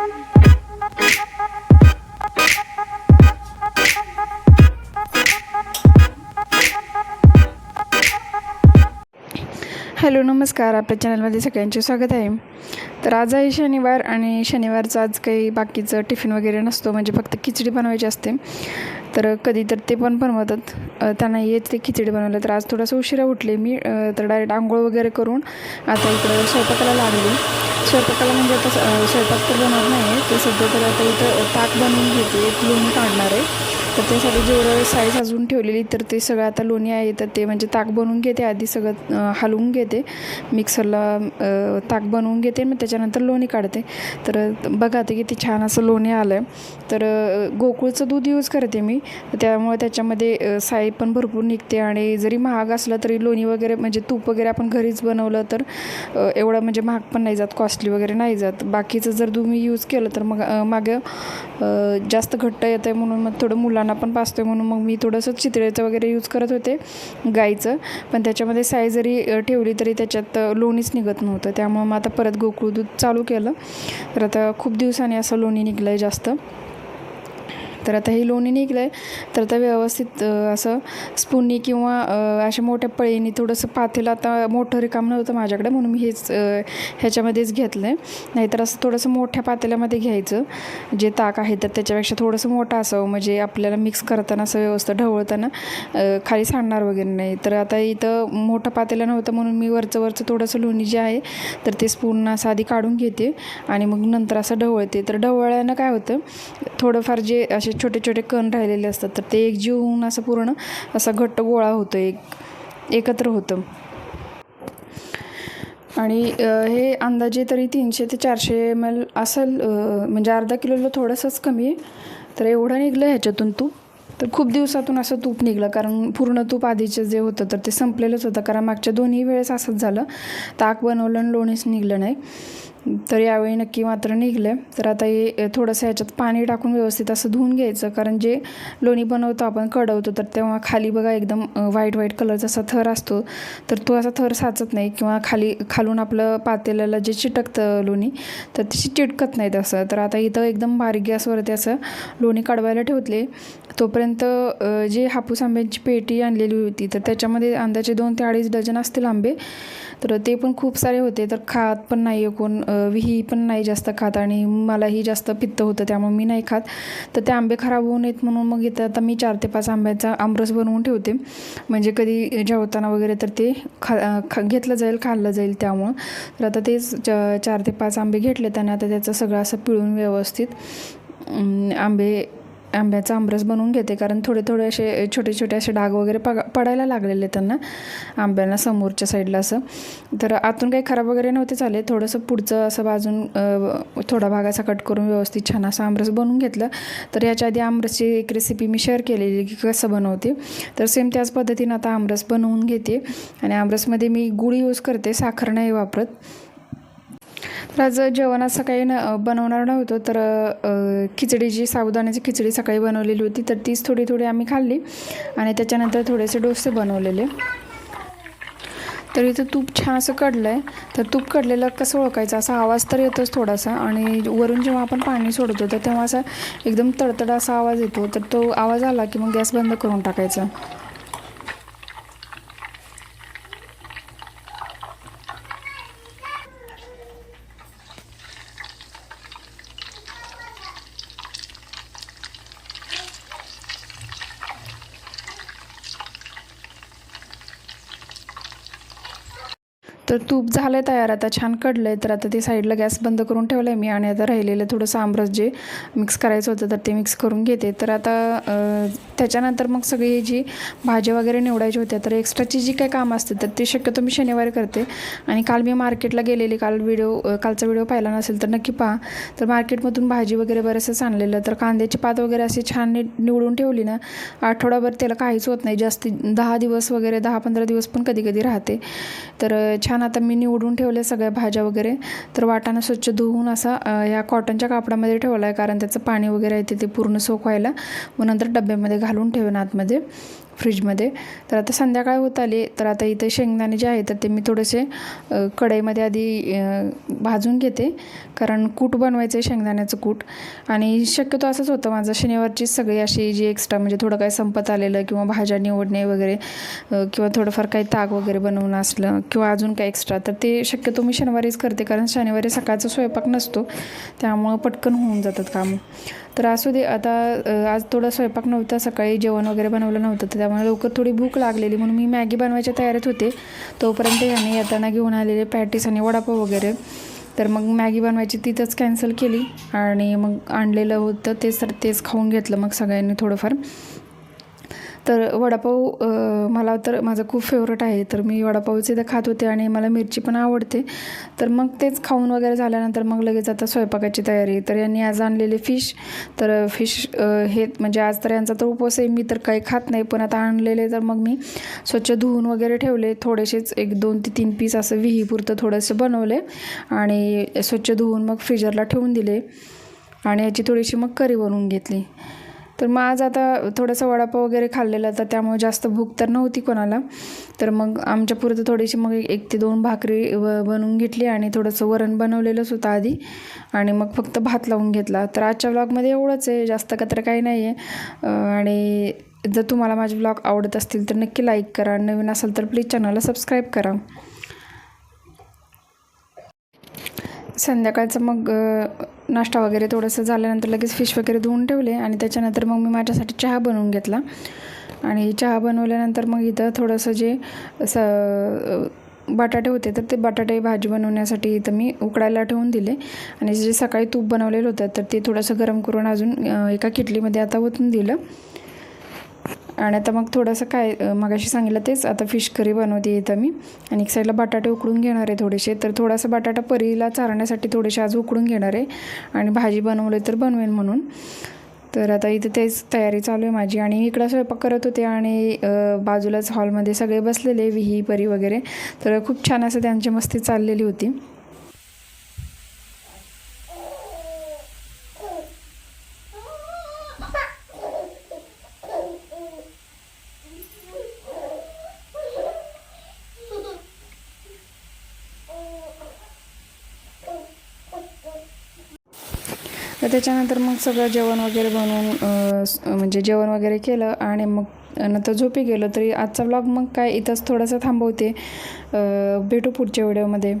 Hello नमस्कार. आपल्या चॅनलमध्ये सगळ्यांचे स्वागत आहे. तर आज आहे शनिवार आणि शनिवारचं आज काही बाकीचं टिफिन वगैरे नसतो म्हणजे फक्त खिचडी बनवायची असते. तर कधी तर ते पण बनवतात. त्यांना येत ते खिचडी बनवलं तर आज थोडासा उशिरा उठले मी. तर डायरेक्ट आंघोळ वगैरे करून आता इकडं स्वयंपाकाला लागली. स्वयंपाकाला म्हणजे आता स्वयंपाक तर बनवत नाही आहे ते सध्या तर आता इथं ताक बनवून घेते एक लोणी काढणार आहे. तर त्यासाठी जेवढं साईज अजून ठेवलेली तर ते सगळं आता लोणी आहे. तर ते म्हणजे ताक बनवून घेते आधी सगळं हलवून घेते. मिक्सरला ताक बनवून घेते. मग त्याच्यानंतर लोणी काढते. तर बघा ते किती छान असं लोणी आलं आहे तर गोकुळचं दूध यूज करते मी. त्यामुळे त्याच्यामध्ये साई पण भरपूर निघते. आणि जरी महाग असलं तरी लोणी वगैरे म्हणजे तूप वगैरे आपण घरीच बनवलं तर एवढं म्हणजे महाग पण नाही जात. कॉस्टली वगैरे नाही जात. बाकीचं जर तुम्ही यूज केलं तर मग मागं जास्त घट्ट येतं आहे म्हणून मग थोडं मुलांना पण पाचतोय म्हणून मग मी थोडंसं चितळेचं वगैरे यूज करत होते गाईचं पण त्याच्यामध्ये साय जरी ठेवली तरी त्याच्यात लोणीच निघत नव्हतं. त्यामुळं मग आता परत गोकुळ दूध चालू केलं. तर आता खूप दिवसांनी असं लोणी निघलं आहे जास्त. तर आता हे लोणी निघलं आहे तर आता व्यवस्थित असं स्पूननी किंवा अशा मोठ्या पळीनी थोडंसं पातेलं आता मोठं रिकाम नव्हतं माझ्याकडे म्हणून मी हेच ह्याच्यामध्येच घेतलं आहे नाहीतर असं थोडंसं मोठ्या पातेल्यामध्ये घ्यायचं. जे ताक आहे तर त्याच्यापेक्षा थोडंसं मोठं असावं म्हणजे आपल्याला मिक्स करताना असं व्यवस्थित ढवळताना खाली सांडणार वगैरे नाही. तर आता इथं मोठं पातेलं नव्हतं म्हणून मी वरचं वरचं थोडंसं लोणी जे आहे तर ते स्पून असं आधी काढून घेते आणि मग नंतर असं ढवळते. तर ढवळल्यानं काय होतं थोडंफार जे असे छोटे छोटे कण राहिलेले असतात तर ते एकजीव होऊन असं पूर्ण असा घट्ट गोळा होतो एक एकत्र होतं. आणि हे अंदाजे तरी तीनशे ते चारशे एम एल असेल म्हणजे अर्धा किलोला थोडंसंच कमी आहे. तर एवढं निघलं ह्याच्यातून तूप. तर खूप दिवसातून असं तूप निघलं कारण पूर्ण तूप आधीचं जे होतं तर ते संपलेलंच होतं. कारण मागच्या दोन्ही वेळेस असंच झालं. ताक बनवलं आणि लोणीच निघलं नाही. तर यावेळी नक्की मात्र निघलं. तर आता हे थोडंसं ह्याच्यात पाणी टाकून व्यवस्थित असं धुवून घ्यायचं. कारण जे लोणी बनवतो आपण कडवतो तर तेव्हा खाली बघा एकदम व्हाईट व्हाईट कलरचा असा थर असतो. तर तो असा थर साचत नाही किंवा खाली खालून आपलं पातेल्याला जे चिटकतं लोणी तर ते चिटकत नाही तसं तर आता इथं एकदम बारीक गॅसवरती असं लोणी काढवायला ठेवतले. तोपर्यंत जे हापूस आंब्यांची पेटी आणलेली होती तर त्याच्यामध्ये अंदाजे दोन ते अडीच डझन असतील आंबे. तर ते पण खूप सारे होते. तर खात पण नाही आहे कोण विही पण नाही जास्त खात आणि मलाही जास्त पित्त होतं त्यामुळे मी नाही खात. तर ते आंबे खराब होऊ नयेत म्हणून मग इथं आता मी चार ते पाच आंब्याचा आमरस बनवून ठेवते. म्हणजे कधी जेवताना वगैरे तर ते खा खा घेतलं जाईल खाल्लं जाईल त्यामुळं. तर आता तेच च चार ते पाच आंबे घेतले त्याने आता त्याचं सगळं असं पिळून व्यवस्थित आंबे आंब्याचा आमरस बनवून घेते. कारण थोडे थोडे असे छोटे छोटे असे डाग वगैरे पग पडायला लागलेले त्यांना आंब्यांना समोरच्या साईडला असं. तर आतून काही खराब वगैरे नव्हते झाले. थोडंसं पुढचं असं बाजून थोडा भाग असा कट करून व्यवस्थित छान असा आमरस बनवून घेतलं. तर याच्या आधी आमरसची एक रेसिपी मी शेअर केलेली की कसं बनवते. तर सेम त्याच पद्धतीनं आता आमरस बनवून घेते. आणि आमरसमध्ये मी गुळ यूज करते साखर नाही वापरत. तर आज जेवण असं काही न बनवणार नव्हतं तर खिचडी जी साबुदाण्याची खिचडी सकाळी बनवलेली होती तर तीच थोडी थोडी आम्ही खाल्ली आणि त्याच्यानंतर थोडेसे डोसे बनवलेले. तर इथं तूप छान असं कडलं आहे तर तूप कडलेलं कसं ओळखायचं? असा आवाज तर येतोच थोडासा आणि वरून जेव्हा आपण पाणी सोडतो तर तेव्हा असा एकदम तडतड असा आवाज येतो तर तो आवाज आला की मग गॅस बंद करून टाकायचा. तर तूप झालं आहे तयार आता छान कडलं आहे तर आता ते साईडला गॅस बंद करून ठेवलं आहे मी आणि आता राहिलेलं थोडंसं आमरस जे मिक्स करायचं होतं तर ते मिक्स करून घेते. तर आता त्याच्यानंतर मग सगळी जी भाज्या वगैरे निवडायची होत्या तर एक्स्ट्राची जी काही कामं असते तर ते शक्यतो मी शनिवारी करते. आणि काल मी मार्केटला गेलेली काल व्हिडिओ कालचा व्हिडिओ पाहिला नसेल तर नक्की पहा. तर मार्केटमधून भाजी वगैरे बरंचसं आणलेलं तर कांद्याची पात वगैरे अशी छान निवडून ठेवली ना आठवडाभर त्याला काहीच होत नाही. जास्ती दहा दिवस वगैरे दहा पंधरा दिवस पण कधी कधी राहते. तर छान छान आता मी निवडून ठेवले सगळ्या भाज्या वगैरे. तर वाटाणा स्वच्छ धुवून असा या कॉटनच्या कापडामध्ये ठेवला आहे कारण त्याचं पाणी वगैरे येते ते पूर्ण सोक व्हायला मग नंतर डब्यामध्ये घालून ठेवेन आतमध्ये. फ्रीजमध्ये तर आता संध्याकाळ होत आली तर आता इथे शेंगदाणे जे आहे तर ते मी थोडेसे कढईमध्ये आधी भाजून घेते. कारण कूट बनवायचं आहे शेंगदाण्याचं कूट. आणि शक्यतो असंच होतं. माझं शनिवारची सगळी अशी जी एक्स्ट्रा म्हणजे थोडं काही संपत आलेलं किंवा भाज्या निवडणे वगैरे किंवा थोडंफार काही ताक वगैरे बनवून असलं किंवा अजून काही एक्स्ट्रा तर ते शक्यतो मी शनिवारीच करते. कारण शनिवारी सकाळचा स्वयंपाक नसतो. त्यामुळं पटकन होऊन जातात कामं. तर असू दे आता आज थोडा स्वयंपाक नव्हता सकाळी जेवण वगैरे बनवलं नव्हतं तर त्यामुळे लवकर थोडी भूक लागलेली. म्हणून मी मॅगी बनवायच्या तयारीत होते. तोपर्यंत याने येताना घेऊन आलेले पॅटीस आणि वडापाव वगैरे. तर मग मॅगी बनवायची तिथंच कॅन्सल केली आणि मग आणलेलं होतं तेच तर तेच खाऊन घेतलं मग सगळ्यांनी थोडंफार. तर वडापाव मला तर माझं खूप फेवरेट आहे. तर मी वडापावचे तर खात होते आणि मला मिरची पण आवडते. तर मग तेच खाऊन वगैरे झाल्यानंतर मग लगेच आता स्वयंपाकाची तयारी. तर यांनी आज आणलेले फिश तर फिश हे म्हणजे आज तर यांचा तर उपवास आहे. मी तर काही खात नाही. पण आता आणलेले तर मग मी स्वच्छ धुवून वगैरे ठेवले. थोडेसेच एक दोन ते तीन पीस असं विहीपुरतं थोडंसं बनवले. आणि स्वच्छ धुवून मग फ्रीजरला ठेवून दिले. आणि याची थोडीशी मग करी बनवून घेतली. तर मग आज आता थोडंसं वडापाव वगैरे खाल्लेला तर त्यामुळे जास्त भूक तर नव्हती कोणाला. तर मग आमच्या पुरतं थोडीशी मग एक ते दोन भाकरी व बनवून घेतली आणि थोडंसं वरण बनवलेलंच होतं आधी. आणि मग फक्त भात लावून घेतला. तर आजच्या व्लॉगमध्ये एवढंच आहे जास्त कत्र काही नाही आहे. आणि जर तुम्हाला माझे ब्लॉग आवडत असतील तर नक्की लाईक करा. नवीन असेल तर प्लीज चॅनलला सबस्क्राईब करा. संध्याकाळचं मग नाश्ता वगैरे थोडंसं झाल्यानंतर लगेच फिश वगैरे धुवून ठेवले आणि त्याच्यानंतर मग मी माझ्यासाठी चहा बनवून घेतला. आणि चहा बनवल्यानंतर मग इथं थोडंसं जे असं बटाटे होते तर ते बटाटे भाजी बनवण्यासाठी इथं मी उकडायला ठेवून दिले. आणि जे सकाळी तूप बनवलेलं होतं तर ते थोडंसं गरम करून अजून एका किटलीमध्ये आता ओतून दिलं. आणि आता मग थोडंसं काय मगाशी सांगितलं तेच आता फिश करी बनवते इथं मी. आणि एक साईडला बटाटे उकडून घेणार आहे थोडेसे. तर थोडासा बटाटा परीला चारण्यासाठी थोडेसे आज उकडून घेणार आहे. आणि भाजी बनवली तर बनवेन म्हणून. तर आता इथं तेच तयारी चालू आहे माझी. आणि इकडं स्वयंपाक करत होते आणि बाजूलाच हॉलमध्ये सगळे बसलेले विही परी वगैरे. तर खूप छान असं त्यांची मस्ती चाललेली होती. तर त्याच्यानंतर मग सगळं जेवण वगैरे बनवून म्हणजे जेवण वगैरे केलं आणि मग नंतर झोपी गेलो. तरी आजचा ब्लॉग मग काय इथंच थोडासा थांबवते भेटू पुढच्या व्हिडिओमध्ये